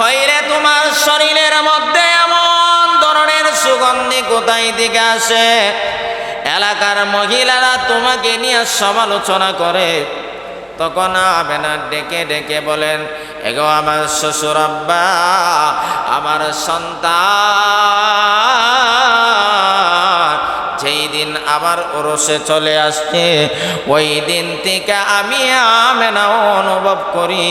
হইলে তোমার শরীরের মধ্যে এমন ধরনের সুগন্ধি কোথায় থেকে আসে? এলাকার মহিলারা তোমাকে নিয়ে সমালোচনা করে। তখন আবেনা ডেকে ডেকে বলেন, এগো আমার শ্বশুর আব্বা, আমার সন্তান, যেই দিন আমার ওরসে চলে আসছে, ওই দিন থেকে আমি আমেনা অনুভব করি।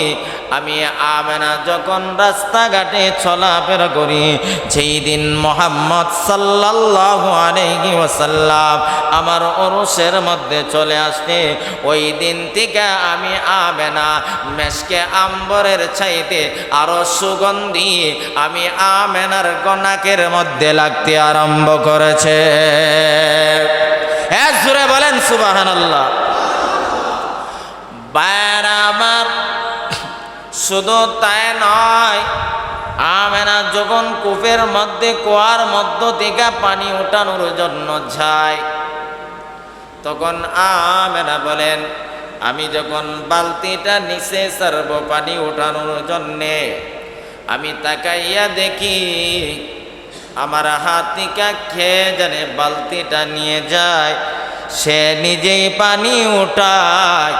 আমি আমেনা যখন রাস্তাঘাটে চলাফেরা করি, যেই দিন মোহাম্মদ সাল্লাল্লাহু আলাইহি ওয়াসাল্লাম আমার অরুষের মধ্যে চলে আসছে ওই দিন থেকে আমি আমেনা মেশকে আম্বরের চাইতে আরও সুগন্ধি আমি আমেনার গনাকের মধ্যে লাগতে আরম্ভ করেছে। এক জোরে বলেন সুবাহান আল্লাহ আমার শুধু তাই নয়, আমেনা যখন কূপের মধ্যে কুয়ার মধ্য থেকে পানি উঠানোর জন্য যায়, তখন আমেনা বলেন, আমি যখন বালতিটা নিচে সারব পানি উঠানোর জন্যে, আমি তাকাইয়া দেখি, আমার হাতিকা খেয়ে জানে বালতিটা নিয়ে যায়, সে নিজেই পানি উঠায়।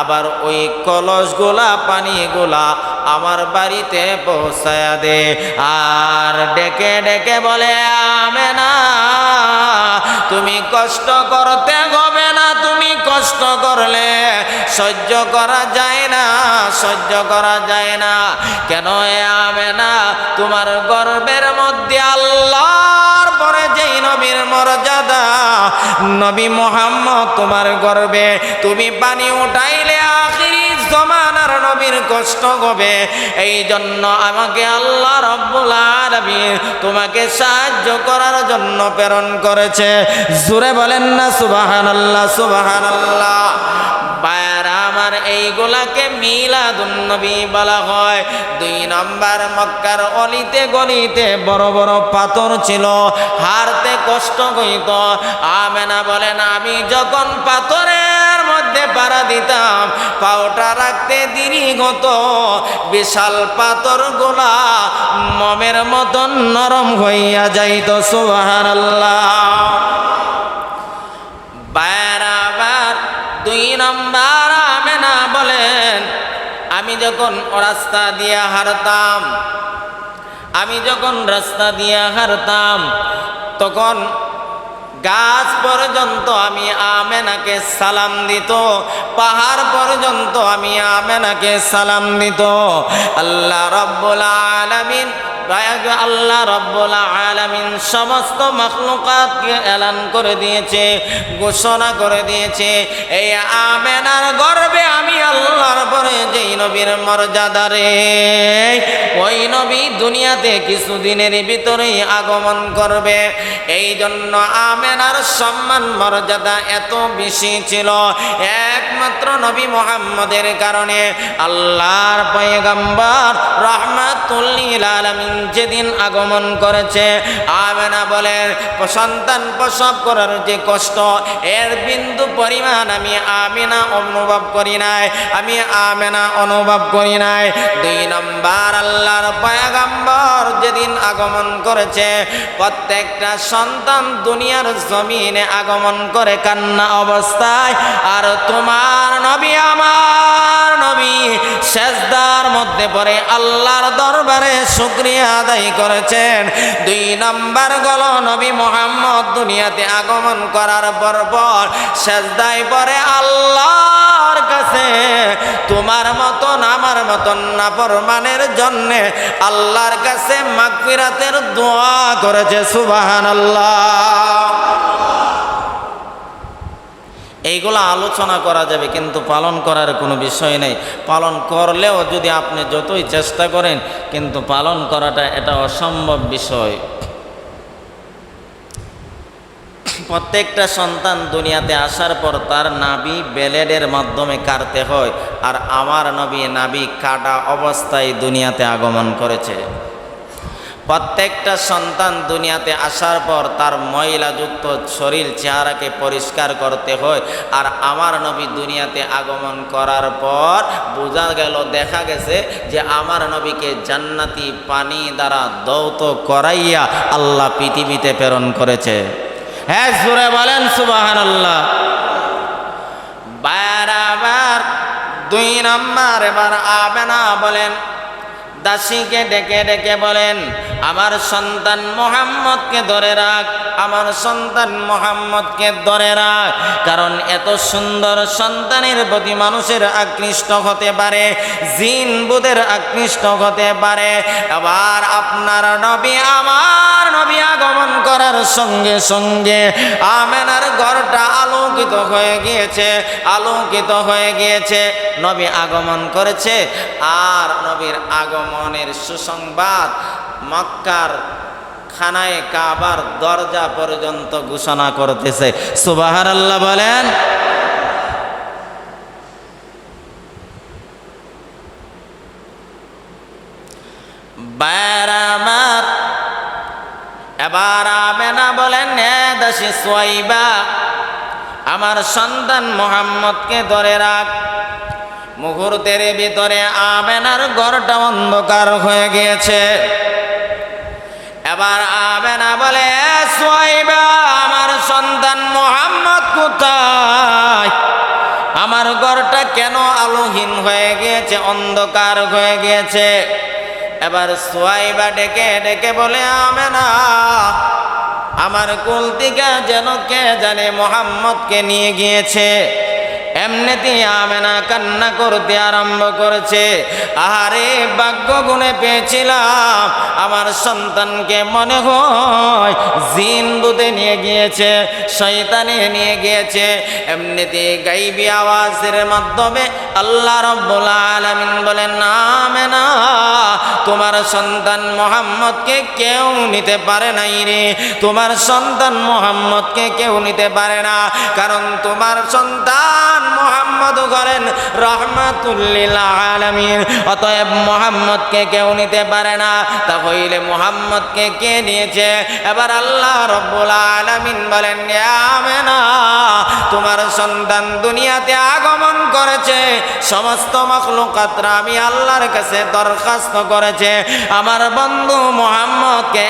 আবার ওই কলসগুলা পানিগুলা আমার বাড়িতে পৌঁছায়া দে। আর ডেকে ডেকে বলে আমে না তুমি কষ্ট করতে হবে না, তুমি কষ্ট করলে সহ্য করা যায় না, সহ্য করা যায় না। কেন আমে না তোমার গর্বের মধ্যে আল্লাহর নবী মোহাম্মদ তোমার গর্বে, তুমি পানি উঠাইলে আখিরি জমানার নবীর কষ্ট হবে। এই জন্য আমাকে আল্লাহ রব্বুল আলামিন তোমাকে সাহায্য করার জন্য প্রেরণ করেছে। জুরে বলেন না সুবহানাল্লাহ সুবহানাল্লাহ। সুবাহান আমার এইগুলাকে মিলাদুন্নবী বলা হয়। দুই নম্বর, মক্কার অলিতে গলিতে বড় বড় পাথর ছিল, হারতে কষ্ট হইত। আমেনা বলেন, আমি যখন পাথরের মধ্যে পাড়া দিতাম, পাওটা রাখতে দেরি হতো। বিশাল পাথর গোলা মমের মতন নরম হইয়া যাইত সুবাহান আমি যখন রাস্তা দিয়া হারতাম, আমি যখন রাস্তা দিয়া হারতাম, তখন গাছ পর্যন্ত আমি আমেনাকে সালাম দিত, পাহাড় পর্যন্ত আমি আমেনাকে সালাম দিত। আল্লাহ রব্বুল আলামিন আল্লাহ রব্বুল আলামিন সমস্ত মখলুকাতকে এলান করে দিয়েছে, ঘোষণা করে দিয়েছে, এই আমেনার গর্বে আমি আল্লাহর পরে যেই নবীর মর্যাদা রে, ওই নবী দুনিয়াতে কিছুদিনের ভিতরেই আগমন করবে। এই জন্য আমেনার সম্মান, মর্যাদা এত বেশি ছিল, একমাত্র নবী মোহাম্মদের কারণে আল্লাহর পয়গম্বর রহমাতুল্লিল আলামিন যেদিন আগমন করেছে, আমেনা বলেন সন্তান প্রসব করার যে কষ্ট, এর বিন্দু পরিমাণ আমি আমিনা অনুভব করি নাই, আমি আমেনা অনুভব করি নাই। দুই নম্বর আল্লাহর পয়গম্বর যেদিন আগমন করেছে, প্রত্যেকটা সন্তান দুনিয়ার জমিনে আগমন করে কান্না অবস্থায়, আর তোমার নবী আমার নবী শেষদার মধ্যে পরে আল্লাহর দরবারে শুক্রিয়া আদায় করেছেন। দুই নাম্বার গল নবী মোহাম্মদ দুনিয়াতে আগমন করার পর পর শেষদায় পরে আল্লাহর কাছে, তোমার মতন, আমার মতন নাফরমানের জন্যে আল্লাহর কাছে মাগফিরাতের দোয়া করেছে সুবাহান এইগুলো আলোচনা করা যাবে, কিন্তু পালন করার কোনো বিষয় নেই। পালন করলেও যদি আপনি যতই চেষ্টা করেন, কিন্তু পালন করাটা এটা অসম্ভব বিষয়। প্রত্যেকটা সন্তান দুনিয়াতে আসার পর তার নাবি বেলেডের মাধ্যমে কাটতে হয়, আর আমার নবী নাবি কাটা অবস্থায় দুনিয়াতে আগমন করেছে। প্রত্যেকটা সন্তান দুনিয়াতে আসার পর তার ময়লাযুক্ত শরীর চেহারাকে পরিষ্কার করতে হয়। আর আমার নবী দুনিয়াতে আগমন করার পর বোঝা গেল, দেখা গেছে যে আমার নবীকে জান্নাতি পানি দ্বারা দৌত করাইয়া আল্লাহ পৃথিবীতে প্রেরণ করেছে। হ্যাঁ জুড়ে বলেন সুবাহান আল্লাহ বারাবার দুই নম্বর এবার আবে না বলেন দাসীকে ডেকে ডেকে বলেন, আমার সন্তান মোহাম্মদকে ধরে রাখ, আমার সন্তান মোহাম্মদকে ধরে রাখ। কারণ এত সুন্দর সন্তানের প্রতি মানুষের আকৃষ্ট হতে পারে, জিন বুধের আকৃষ্ট হতে পারে। আবার আপনার নবী, আমার নবী আগমন করার সঙ্গে সঙ্গে আমেনার ঘরটা আলোকিত হয়ে গিয়েছে, আলোকিত হয়ে গিয়েছে। নবী আগমন করেছে, আর নবীর আগমনের সুসংবাদ মক্কার খানায় কাবার দরজা পর্যন্ত ঘোষণা করতেছে। সুবাহার আল্লাহ বলেন এবার বলেন, হে দাসী সোয়াইবা, আমার সন্তান মোহাম্মদকে ধরে রাখ। মুহূর্তের ভিতরে আবেনার ঘরটা অন্ধকার হয়ে গিয়েছে। এবার আবেনা বলে সোয়াইবা আমার সন্তান মোহাম্মদ কোথায়? আমার ঘরটা কেন আলোহীন হয়ে গিয়েছে, অন্ধকার হয়ে গিয়েছে? এবার সোয়াইবা ডেকে ডেকে বলে, আমেনা, আমার কুল থেকে যেন কে জানে মোহাম্মদকে নিয়ে গিয়েছে? এমনিতেই আমেনা কান্না করতে আরম্ভ করেছে। আহারে ভাগ্য গুণে পেয়েছিলাম, আমার সন্তানকে মনে হয় জিন বুধে নিয়ে গিয়েছে, শয়তানে নিয়ে গিয়েছে। এমনিতে গাইবি আওয়াজের মাধ্যমে আল্লাহ রব্বুল আলামিন বলেন না তোমার সন্তান মোহাম্মদকে কেউ নিতে পারে নাই রে। তোমার সন্তান মোহাম্মদকে কেউ নিতে পারে না, কারণ তোমার সন্তান মোহাম্মদ করেন, রহমাতুল্লিল আলমিন। অতএব মোহাম্মদকে কেউ নিতে পারে না। তা হইলে মোহাম্মদকে কে নিয়েছে এবার আল্লাহ রব্বুল আলমিন বলেন না তোমার সন্তান দুনিয়াতে আগমন করেছে, সমস্ত মখলুকাতরা আমি আল্লাহর কাছে দরখাস্ত করেছে। আমার বন্ধু মোহাম্মদকে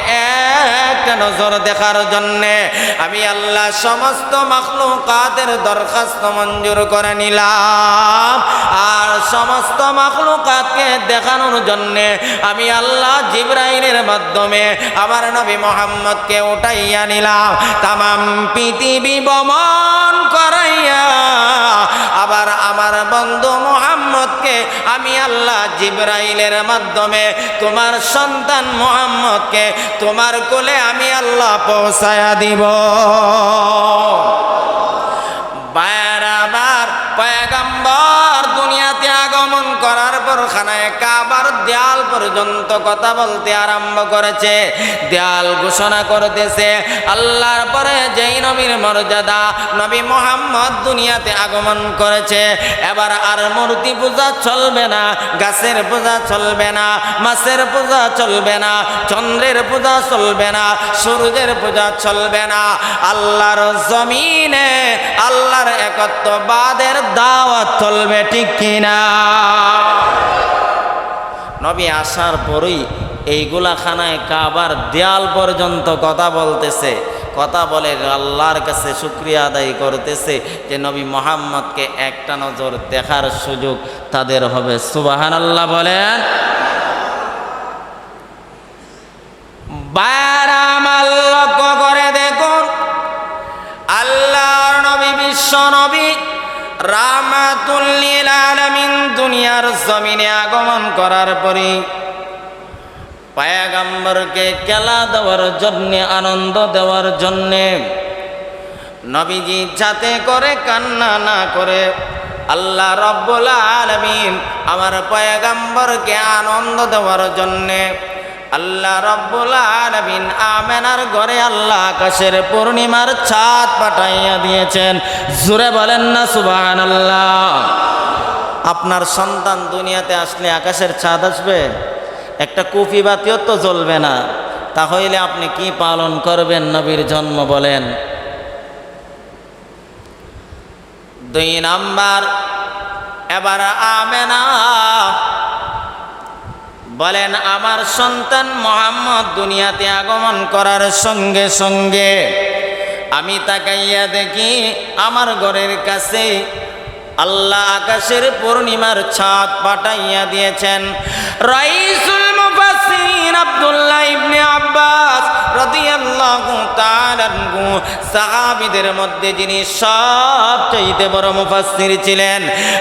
একটা নজর দেখার জন্যে আমি আল্লাহ সমস্ত মখলুকাতের দরখাস্ত মঞ্জুর করে নিলাম। আর সমস্ত মখলুকাতকে দেখানোর জন্যে আমি আল্লাহ জিব্রাইলের মাধ্যমে আমার নবী মোহাম্মদকে উঠাইয়া নিলাম। তামাম পৃথিবী বমন করাইয়া, আবার আমার বন্ধু মোহাম্মদকে আমি আল্লাহ জিব্রাইলের মাধ্যমে, তোমার সন্তান মোহাম্মদকে তোমার কোলে আমি আল্লাহ পৌঁছায়া দিব। বারাবার পয়গম্বর দুনিয়াতে আগমন পর খানায় কাবার দেয়াল পর্যন্ত কথা বলতে আরম্ভ করেছে। দেয়াল ঘোষণা করতেছে, আল্লাহর পরে যেই নবীর মর্যাদা নবী মোহাম্মদ দুনিয়াতে আগমন করেছে। এবার আর মূর্তি পূজা চলবে না, গাছের পূজা চলবে না, মাছের পূজা চলবে না, চন্দ্রের পূজা চলবে না, সূর্যের পূজা চলবে না। আল্লাহর জমিনে আল্লাহর একত্ববাদের দাওয়াত চলবে ঠিক কিনা? নবী আসার পরই এই গুলাখানায় কাবার দেয়াল পর্যন্ত কথা বলতেছে। কথা বলে আল্লাহর কাছে শুক্রিয়া আদায় করতেছে যে নবী মোহাম্মদকে একটা নজর দেখার সুযোগ তাদের হবে। সুবাহান আল্লাহ বলেন রামাতুল্লিল আলামিন দুনিয়ার জমিনে আগমন করার পরে পায়াগাম্বরকে খেলা দেওয়ার জন্যে, আনন্দ দেওয়ার জন্যে নবীজি যাতে করে কান্না না করে, আল্লাহ রব্বুল আলমিন আমার পয়গাম্বরকে আনন্দ দেওয়ার জন্যে আল্লাহ রব্বুল আলামিন আমেনার ঘরে আল্লাহ আকাশের পূর্ণিমার ছাদ পাঠাইয়া দিয়েছেন। জুড়ে বলেন না সুবাহান আল্লাহ আপনার সন্তান দুনিয়াতে আসলে আকাশের ছাদ আসবে? একটা কুফি বাতিও তো জ্বলবে না। তাহলে আপনি কি পালন করবেন নবীর জন্ম বলেন? দুই নাম্বার, এবার আমেনা বলেন, আমার সন্তান মোহাম্মদ দুনিয়াতে আগমন করার সঙ্গে সঙ্গে আমি তাকাইয়া দেখি আমার ঘরের কাছে আল্লাহ আকাশের পূর্ণিমার ছাদ পাঠাইয়া দিয়েছেন। রাইসুল মুফাসসির আব্দুল্লাহ ইবনে আব্বাস সাহাবীদের মধ্যে যিনি সবচেয়ে বড় মুফাসসির ছিলেন,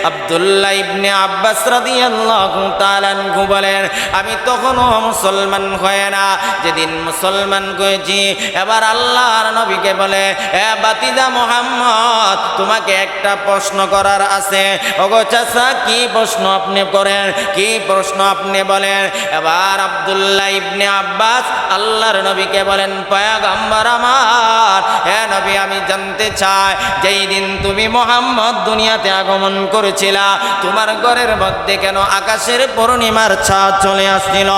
আব্দুল্লাহ ইবনে আব্বাস রাদিয়াল্লাহু বলেন, আমি তখনও মুসলমান হয়ে না, যেদিন মুসলমান হয়েছি, এবার আল্লাহর নবীকে বলে, এ বাতিদা মোহাম্মদ, তোমাকে একটা প্রশ্ন করার আছে। ওগো চাচা, কি প্রশ্ন আপনি করেন? কি প্রশ্ন আপনি বলেন এবার আব্দুল্লাহ ইবনে আব্বাস আল্লাহর নবীকে বলেন, পয়াগম্বর আমার, হে নবী, আমি জানতে চাই, যেই দিন তুমি মোহাম্মদ দুনিয়াতে আগমন করেছিলা, তোমার ঘরের মধ্যে কেন আকাশের পূর্ণিমার ছাদ চলে আসছিল?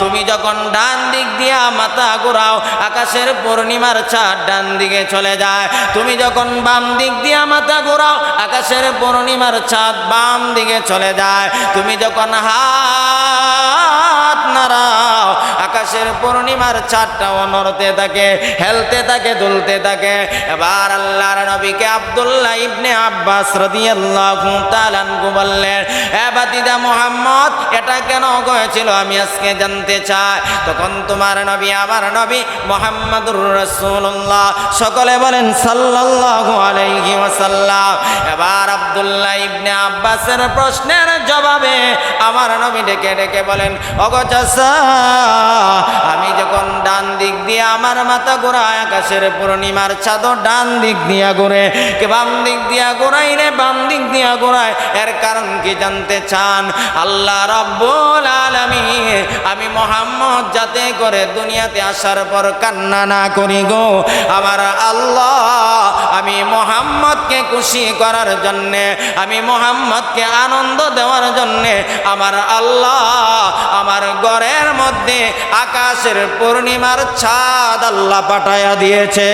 তুমি যখন ডান দিক দিয়া মাথা ঘুরাও, আকাশের পূর্ণিমার ছাদ ডান দিকে চলে যায়। তুমি যখন বাম দিক দিয়া মাথা ঘুরাও, আকাশের পূর্ণিমার ছাদ বাম দিকে চলে যায়। তুমি যখন আকাশের পূর্ণিমার হেলতে দুলতে এবার আল্লাহর নবীকে ইবনে আব্বাস বললেন, এ বাতিদা এটা কেন হয়েছিল? আমি আজকে জানতে চাই। তখন তোমার নবী, আমার নবী রাসূলুল্লাহ সকলে বলেন, সাল্লাল্লাহু আলাইহি ওয়াসাল্লাম। এবার আব্দুল্লাহ ইবনে আব্বাসের প্রশ্নের জবাবে আমার নবী ডেকে ডেকে বলেন অগচাসা আমি যখন ডান দিক দিয়ে আমার মাথা ঘোরায়, আকাশের পূর্ণিমার চাদর ডান দিক দিয়া ঘুরে। কে বাম দিক দিয়া ঘোরাই রে, বাম দিক দিয়া ঘোরায়? এর কারণ কি জানতে চান? আল্লাহ রব্বুল আলামিন, আমি মোহাম্মদ যাতে করে দুনিয়াতে আসার পর কান্না না করি গো। আমার আল্লাহ, আমি মোহাম্মদকে খুশি করার জন্যে, আমি মোহাম্মদকে আনন্দ দেওয়ার জন্যে, আমার আল্লাহ মধ্যে আকাশের পূর্ণিমার ছাদ আল্লাহ পাঠাইয়া দিয়েছে।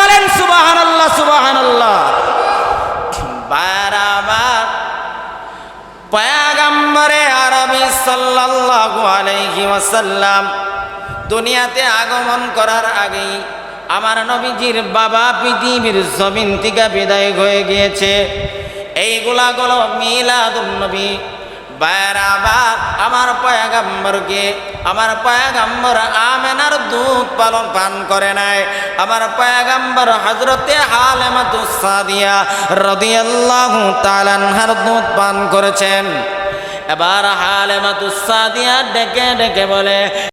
বলেন সুবাহান আল্লাহ সুবাহান আল্লাহ বারাবার পয়াগম্বরে আরবি সাল্লাল্লাহু আলাইহি ওয়াসাল্লাম দুনিয়াতে আগমন করার আগেই আমার নবীজির বাবা পৃথিবীর জমিন থেকে বিদায় হয়ে গিয়েছে। এইগুলা গুলো মিলাদুন নবী বারাবার আমার পয়াগাম্বরকে, আমার পয়াগাম্বর আমেনার দুধ পালন পান করে নাই। আমার পয়াগাম্বর হজরতে হালেমাতুসাদিয়া রদিয়াল্লাহু তাআলার দুধ পান করেছেন। এবার হালেমাতুসাদিয়া ডেকে ডেকে বলে